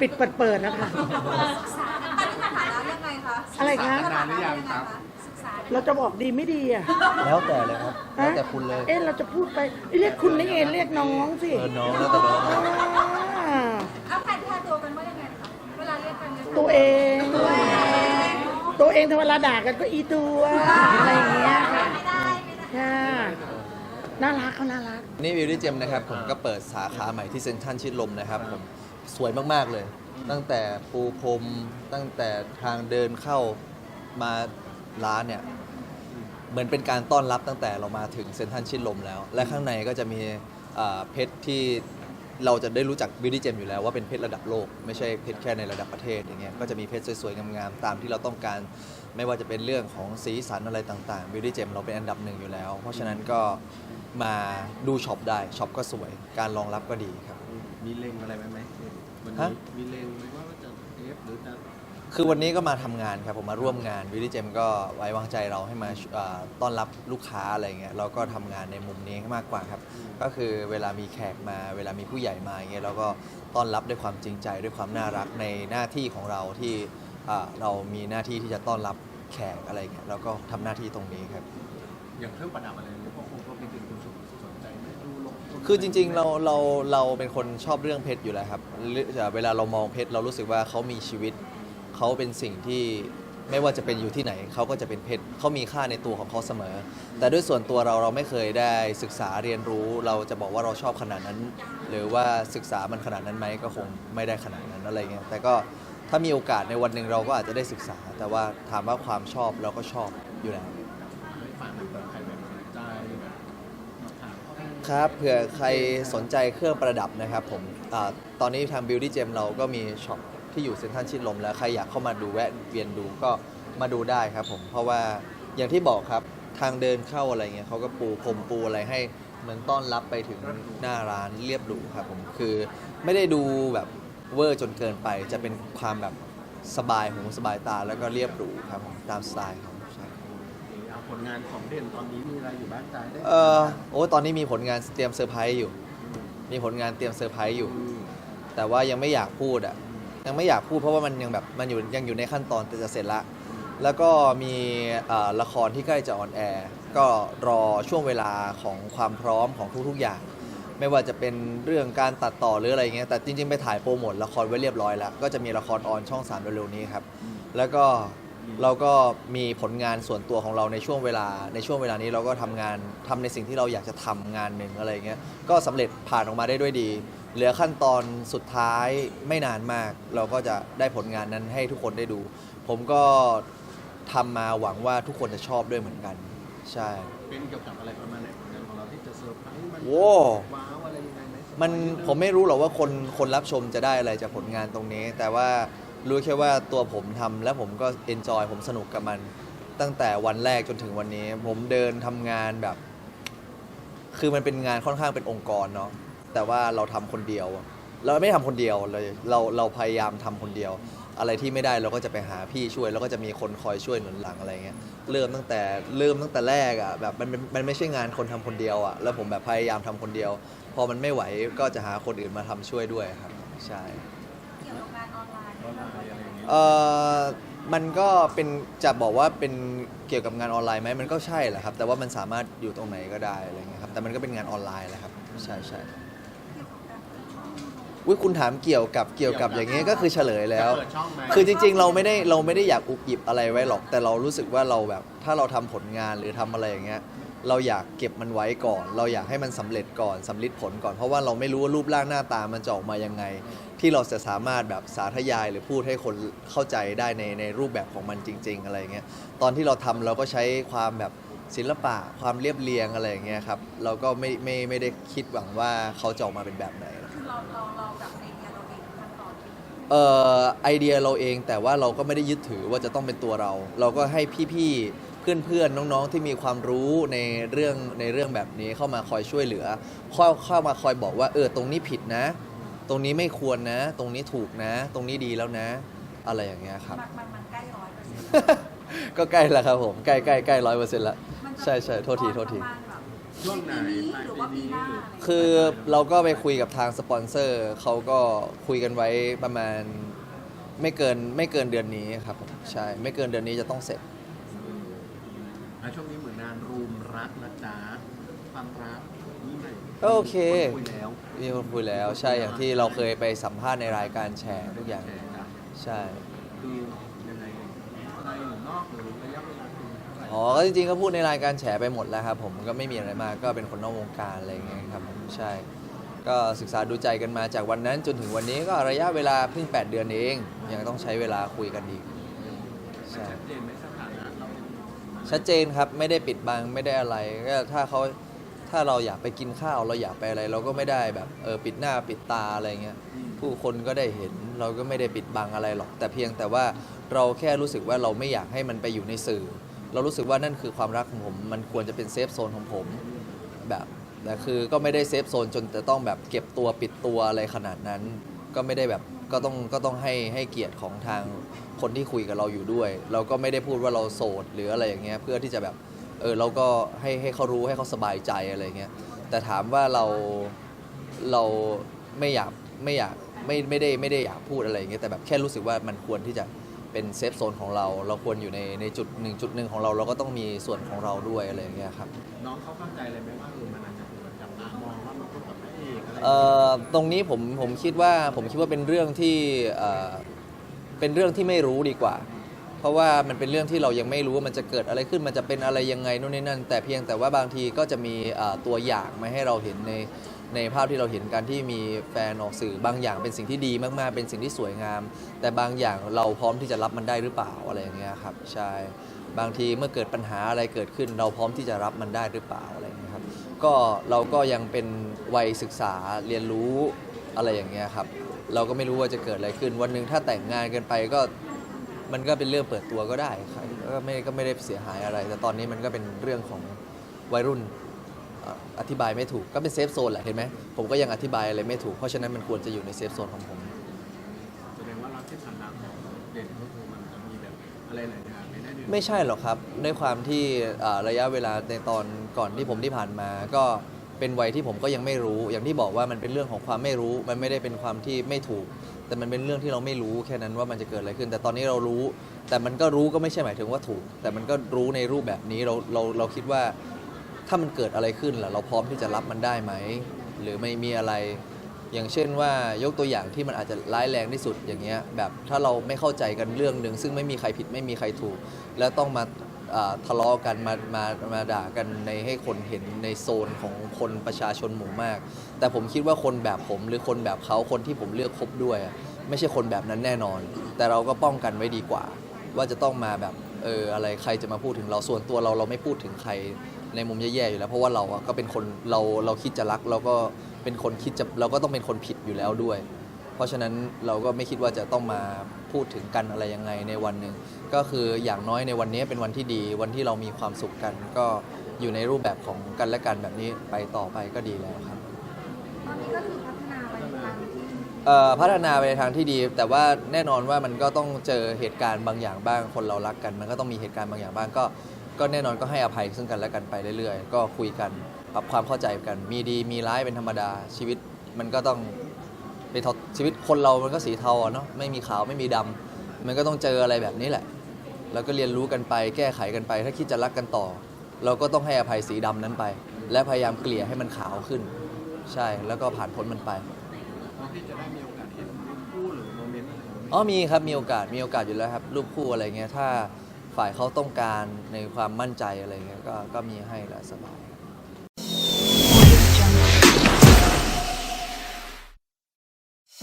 ปิดเปิดเปิดนะคะ ศึกษากันตอนนี้สถานะยังไงคะอะไรคะสถานะยังไงคะศึกษาเราจะบอกดีไม่ดีอะแล้วแต่เลยครับ แล้วแต่คุณเลย เอ๊ะเราจะพูดไปเรียกคุณนี่เองเรียกน้องสิเออน้องแล้วแต่น้องอ่าเอาแทนแทนตัวกันว่ายังไงคะ เวลาเรียกกันเนี่ยตัวเอง ตัวเองถ้าเวลาด่ากันก็อีตัวอะไรอย่างเงี้ยค่ะไม่ได้ไม่ได้ ค่ะน่ารักเขาน่ารัก นี่วิวดี้เจมนะครับ ผมก็เปิดสาขาใหม่ที่เซ็นทรัลชิดลมนะครับผม สวยมากๆเลย ตั้งแต่ปูพรมตั้งแต่ทางเดินเข้ามาร้านเนี่ยเหมือนเป็นการต้อนรับตั้งแต่เรามาถึงเซ็นทรัลชิดลมแล้ว และข้างในก็จะมีอ่าเพชรที่เราจะได้รู้จักบิวตี้เจมอยู่แล้วว่าเป็นเพชรระดับโลก ไม่ใช่เพชรแค่ในระดับประเทศอย่างเงี้ยก็จะมีเพชรสวยๆงามๆตามที่เราต้องการไม่ว่าจะเป็นเรื่องของสีสันอะไรต่างๆบิวตี้เจมเราเป็นอันดับหนึ่งอยู่แล้ว เพราะฉะนั้นก็มาดูช็อปได้ช็อปก็สวย การรองรับก็ดีครับ มีเล็งอะไรไหมไหม วันฮะนี้มีเล็งไหมว่าจะเอฟหรือจะคือวันนี้ก็มาทำงานครับผมมาร่วมงานวิลลี่เจมก็ไว้วางใจเราให้มาอ่าต้อนรับลูกค้าอะไรเงี้ยเราก็ทำงานในมุมนี้มากกว่าครับ ก็คือเวลามีแขกมาเวลามีผู้ใหญ่มาอย่างเงี้ยเราก็ต้อนรับด้วยความจริงใจด้วยความน่ารักในหน้าที่ของเราที่อ่าเรามีหน้าที่ที่จะต้อนรับแขกอะไรเงี้ยเราก็ทำหน้าที่ตรงนี้ครับ อย่างเครื่องประดับอะไร คือจริงๆเราเราเราเป็นคนชอบเรื่องเพชรอยู่แล้วครับเรื่องเวลาเรามองเพชรเรารู้สึกว่าเขามีชีวิตเขาเป็นสิ่งที่ไม่ว่าจะเป็นอยู่ที่ไหนเขาก็จะเป็นเพชรเขามีค่าในตัวของเขาเสมอ แต่ด้วยส่วนตัวเราเราไม่เคยได้ศึกษาเรียนรู้ เราจะบอกว่าเราชอบขนาดนั้น หรือว่าศึกษามันขนาดนั้นไหมก็คงไม่ได้ขนาดนั้นอะไรเงี้ยแต่ก็ถ้ามีโอกาสในวันหนึ่งเราก็อาจจะได้ศึกษา แต่ว่าถามว่าความชอบเราก็ชอบอยู่แล้ว ไม่ฝากแบบใครแบบสนใจแบบมาถามข้อมูล ครับ เผื่อใครสนใจเครื่องประดับนะครับผมอาตอนนี้ทาง Beauty Gem เราก็มีช็อปที่อยู่เซ็นทรัลชิดลมแล้ว ใครอยากเข้ามาดูแวะเวียนดูก็มาดูได้ครับผม เพราะว่าอย่างที่บอกครับทางเดินเข้าอะไรเงี้ยเขาก็ปูพรมปูอะไรให้เหมือนต้อนรับไปถึงหน้าร้านเรียบหรูครับผม คือไม่ได้ดูแบบเวอร์จนเกินไป จะเป็นความแบบสบายหูสบายตาแล้วก็เรียบหรูครับผมตามสไตล์ครับ ผลงานของเด่นตอนนี้มีอะไรอยู่บ้างจ่าได้เออโอ้ตอนนี้มีผลงานเตรียมเซอร์ไพรส์อยู่ มีผลงานเตรียมเซอร์ไพรส์อยู่ แต่ว่ายังไม่อยากพูดอะยังไม่อยากพูดเพราะว่ามันยังแบบมันอยู่ยังอยู่ในขั้นตอนแต่จะเสร็จละแล้วก็มีละครที่ใกล้จะออนแอร์ก็รอช่วงเวลาของความพร้อมของทุกๆอย่าง ไม่ว่าจะเป็นเรื่องการตัดต่อหรืออะไรเงี้ยแต่จริงๆไปถ่ายโปรโมทละครไว้เรียบร้อยแล้ว ก็จะมีละครออนช่อง3เร็วๆนี้ครับแล้วก็ เราก็มีผลงานส่วนตัวของเราในช่วงเวลา ในช่วงเวลานี้เราก็ทำงานทำในสิ่งที่เราอยากจะทำงานหนึ่งอะไรเงี้ยก็สำเร็จผ่านออกมาได้ด้วยดี เหลือขั้นตอนสุดท้ายไม่นานมาก เราก็จะได้ผลงานนั้นให้ทุกคนได้ดู ผมก็ทำมาหวังว่าทุกคนจะชอบด้วยเหมือนกัน ใช่ เป็นเกี่ยวกับอะไรประมาณไหนผลงานของเราที่จะเซอร์ไพรส์มันโว้ ว้าวอะไรยังไงไหมมันผมไม่รู้หรอกว่าคนคนรับชมจะได้อะไรจากผลงานตรงนี้ แต่ว่า รู้แค่ว่าตัวผมทำแล้วผมก็เอนจอยผมสนุกกับมัน ตั้งแต่วันแรกจนถึงวันนี้ ผมเดินทำงานแบบ คือมันเป็นงานค่อนข้างเป็นองค์กรเนาะแต่ว่าเราทำคนเดียว เราไม่ได้ทำคนเดียวเลยเราเราพยายามทำคนเดียว อะไรที่ไม่ได้เราก็จะไปหาพี่ช่วย แล้วก็จะมีคนคอยช่วยหนุนหลังอะไรเงี้ยเริ่มตั้งแต่เริ่มตั้งแต่แรกอะ่ะแบบมันมันมันไม่ใช่งานคนทำคนเดียวอะ่ะแล้วผมแบบพยายามทำคนเดียว พอมันไม่ไหวก็จะหาคนอื่นมาทำช่วยด้วยครับ ใช่ เกี่ยวกับงานออนไลน์ออนไลน์อะไรอย่างเงี้ยเออมันก็เป็นจะบอกว่าเป็นเกี่ยวกับงานออนไลน์ไหมมันก็ใช่แหละครับ แต่ว่ามันสามารถอยู่ตรงไหนก็ได้อะไรเงี้ยครับแต่มันก็เป็นงานออนไลน์แหละครับใช่ใช่อุ้ยคุณถามเกี่ยวกับเกี่ยวกับอย่างเงี้ยก็คือเฉลยแล้ว จะเปิดช่องไหมคือจริงๆ เราไม่ได้เราไม่ได้อยากอุบอิบอะไรไว้หรอก แต่เรารู้สึกว่าเราแบบ ถ้าเราทำผลงานหรือทำอะไรอย่างเงี้ยเราอยากเก็บมันไว้ก่อน เราอยากให้มันสำเร็จก่อนสำลิดผลก่อนเพราะว่าเราไม่รู้ว่ารูปร่างหน้าตามันจะออกมายังไง ที่เราจะสามารถแบบสาธยายหรือพูดให้คนเข้าใจได้ในในรูปแบบของมันจริง ๆ อะไรเงี้ยตอนที่เราทำเราก็ใช้ความแบบศิลปะความเรียบเรียงอะไรอย่างเงี้ยครับเราก็ไม่ไม่ไม่ได้คิดหวังว่าเขาจะออกมาเป็นแบบไหนคือเราเราเราแบบไอเดียเราเองขั้นตอนเอ่อไอเดียเราเองแต่ว่าเราก็ไม่ได้ยึดถือว่าจะต้องเป็นตัวเรา เราก็ให้พี่ๆเพื่อนๆน้องๆที่มีความรู้ในเรื่องในเรื่องแบบนี้เข้ามาคอยช่วยเหลือเข้าเข้ามาคอยบอกว่าเออตรงนี้ผิดนะ ตรงนี้ไม่ควรนะ ตรงนี้ถูกนะ ตรงนี้ดีแล้วนะ อะไรอย่างเงี้ยครับ มันมันมันใกล้ร้อยเปอร์เซ็นต์ก็ใกล้แล้วครับผมใกล้ใกล้ใกล้ร้อยเปอร์เซ็นต์ละ มันจะใช่ใช่โทษทีโทษที ประมาณแบบช่วงไหน ปีนี้ปลายหรือปีว่าปีนี้หน้าหรืออะไรคือเราก็ไปคุยกับทางสปอนเซอร์เขาก็คุยกันไว้ประมาณไม่เกินไม่เกินเดือนนี้ครับผมใช่ไม่เกินเดือนนี้จะต้องเสร็จ อะช่วงนี้เหมือนงานรูมรักนะจ๊ะความรักนี่ไง ก็โอเคนคุยแล้วมีคนคุยแล้ว ใช่อย่างที่เราเคยไปสัมภาษณ์ในรายการแชร์ทุกอย่างแชร์จ้ะใช่คือยังไงในหรือนอกหรือระยะเวลาคือเท่าไหร่อ๋อก็จริงๆก็พูดในรายการแฉไปหมดแล้วครับผมก็ไม่มีอะไรมากก็เป็นคนนอกวงการอะไรอย่างเงี้ยครับผมใช่ ก็ศึกษาดูใจกันมาจากวันนั้นจนถึงวันนี้ก็ระยะเวลาเพิ่ง 8 เดือนเอง ยังต้องใช้เวลาคุยกันอีกมันใช่ ชัดเจนไหมสถานะเราชัดเจนครับไม่ได้ปิดบังไม่ได้อะไรก็ถ้าเขา ถ้าเราอยากไปกินข้าวเราอยากไปอะไร เราก็ไม่ได้แบบเออปิดหน้าปิดตาอะไรเงี้ยผู้คนก็ได้เห็นเราก็ไม่ได้ปิดบังอะไรหรอก แต่เพียงแต่ว่าเราแค่รู้สึกว่าเราไม่อยากให้มันไปอยู่ในสื่อ เรารู้สึกว่านั่นคือความรักของผม มันควรจะเป็นเซฟโซนของผมแบบแต่คือก็ไม่ได้เซฟโซนจนจะต้องแบบเก็บตัวปิดตัวอะไรขนาดนั้น ก็ไม่ได้แบบก็ต้องก็ต้องให้ให้เกียรติของทางคนที่คุยกับเราอยู่ด้วย เราก็ไม่ได้พูดว่าเราโสดหรืออะไรอย่างเงี้ยเพื่อที่จะแบบ เออเราก็ให้ให้เขารู้ให้เขาสบายใจอะไรเงี้ยแต่ถามว่าเราเราไม่อยากไม่อยากไม่ไม่ได้ไม่ได้อยากพูดอะไรอย่างเงี้ยแต่แบบแค่รู้สึกว่ามันควรที่จะเป็นเซฟโซนของเรา เราควรอยู่ในในจุดหนึ่งจุดหนึ่งของเราเราก็ต้องมีส่วนของเราด้วยอะไรอย่างเงี้ยครับน้องเขาเข้าใจเลยไหมว่าเออมันอาจจะถูกจับตามองว่ามันเป็นแบบพระเอกอะไรอย่างเอ่เงี้ยอตรงนี้ผมผมคิดว่าผมคิดว่าเป็นเรื่องที่เอ่อเป็นเรื่องที่ไม่รู้ดีกว่า เพราะว่ามันเป็นเรื่องที่เรายังไม่รู้ว่ามันจะเกิดอะไรขึ้นมันจะเป็นอะไรยังไงนู่นนี่นั่น แต่เพียงแต่ว่าบางทีก็จะมีตัวอย่างมาให้เราเห็นในในภาพที่เราเห็นการที่มีแฟนออกสื่อบางอย่างเป็นสิ่งที่ดีมากๆ เป็นสิ่งที่สวยงาม แต่บางอย่างเราพร้อมที่จะรับมันได้หรือเปล่าอะไรอย่างเงี้ยครับใช่บางทีเมื่อเกิดปัญหาอะไรเกิดขึ้น เราพร้อมที่จะรับมันได้หรือเปล่าอะไรอย่างเงี้ยครับก็เราก็ยังเป็นวัยศึกษาเรียนรู้อะไรอย่างเงี้ยครับเราก็ไม่รู้ว่าจะเกิดอะไรขึ้น วันหนึ่งถ้าแต่งงานกันไปก็ มันก็เป็นเรื่องเปิดตัวก็ได้ครก็ไม่ก็ไม่ได้เสียหายอะไร แต่ตอนนี้มันก็เป็นเรื่องของวัยรุ่นอ่ออธิบายไม่ถูกก็เป็นเซฟโซนแหละเห็นไหมผมก็ยังอธิบายอะไรไม่ถูกเพราะฉะนั้นมันควรจะอยู่ในเซฟโซนของผม แสดงว่ารักที่ผ่านมาของเด่นก็คือมันจะมีแบบอะไรหลายอย่างไม่ได้เดืไม่ใช่หรอกครับด้วยความที่อ่าระยะเวลาในตอนก่อนที่ผมที่ผ่านมา ก็เป็นวัยที่ผมก็ยังไม่รู้ อย่างที่บอกว่ามันเป็นเรื่องของความไม่รู้ มันไม่ได้เป็นความที่ไม่ถูก แต่มันเป็นเรื่องที่เราไม่รู้แค่นั้นว่ามันจะเกิดอะไรขึ้น แต่ตอนนี้เรารู้ แต่มันก็รู้ก็ไม่ใช่หมายถึงว่าถูก แต่มันก็รู้ในรูปแบบนี้เราเราเราคิดว่าถ้ามันเกิดอะไรขึ้นล่ะเราพร้อมที่จะรับมันได้ไหม หรือไม่มีอะไร อย่างเช่นว่ายกตัวอย่างที่มันอาจจะร้ายแรงที่สุดอย่างเงี้ยแบบถ้าเราไม่เข้าใจกันเรื่องหนึ่งซึ่งไม่มีใครผิดไม่มีใครถูก แล้วต้องมา ทะเลาะกันมามามาด่ากันในให้คนเห็นในโซนของคนประชาชนหมู่มาก แต่ผมคิดว่าคนแบบผมหรือคนแบบเขาคนที่ผมเลือกคบด้วย ไม่ใช่คนแบบนั้นแน่นอน แต่เราก็ป้องกันไว้ดีกว่า ว่าจะต้องมาแบบเอออะไรใครจะมาพูดถึงเราส่วนตัวเราเราไม่พูดถึงใครในมุมแย่ๆอยู่แล้ว เพราะว่าเราอะก็เป็นคนเราเราคิดจะรักเราก็เป็นคนคิดจะเราก็ต้องเป็นคนผิดอยู่แล้วด้วย เพราะฉะนั้นเราก็ไม่คิดว่าจะต้องมาพูดถึงกันอะไรยังไงในวันหนึ่ง ก็คืออย่างน้อยในวันนี้เป็นวันที่ดี วันที่เรามีความสุขกัน ก็อยู่ในรูปแบบของกันและกันแบบนี้ไปต่อไปก็ดีแล้วครับตอนนี้ก็คือพัฒนาไปในทางที่เอ่อพัฒนาไปในทางที่ดี แต่ว่าแน่นอนว่ามันก็ต้องเจอเหตุการณ์บางอย่างบ้าง คนเรารักกัน มันก็ต้องมีเหตุการณ์บางอย่างบ้างก็ ก็แน่นอนก็ให้อภัยซึ่งกันและกันไปเรื่อยๆ ก็คุยกันปรับความเข้าใจกัน มีดีมีร้ายเป็นธรรมดาชีวิตมันก็ต้อง เป็นเทาชีวิตคนเรามันก็สีเทาอะเนาะไม่มีขาวไม่มีดำมันก็ต้องเจออะไรแบบนี้แหละ แล้วก็เรียนรู้กันไป แก้ไขกันไป ถ้าคิดจะรักกันต่อ เราก็ต้องให้อภัยสีดำนั้นไป และพยายามเกลี่ยให้มันขาวขึ้น ใช่แล้วก็ผ่านพ้นมันไปที่จะได้มีโอกาสเห็นรูปคู่หรือโมเมนต์อะไรอย่างเงี้ยอ๋อมีครับมีโอกาสมีโอกาสอยู่แล้วครับ รูปคู่อะไรเงี้ยถ้าฝ่ายเขาต้องการในความมั่นใจอะไรเงี้ยก็ก็มีให้แหละสบาย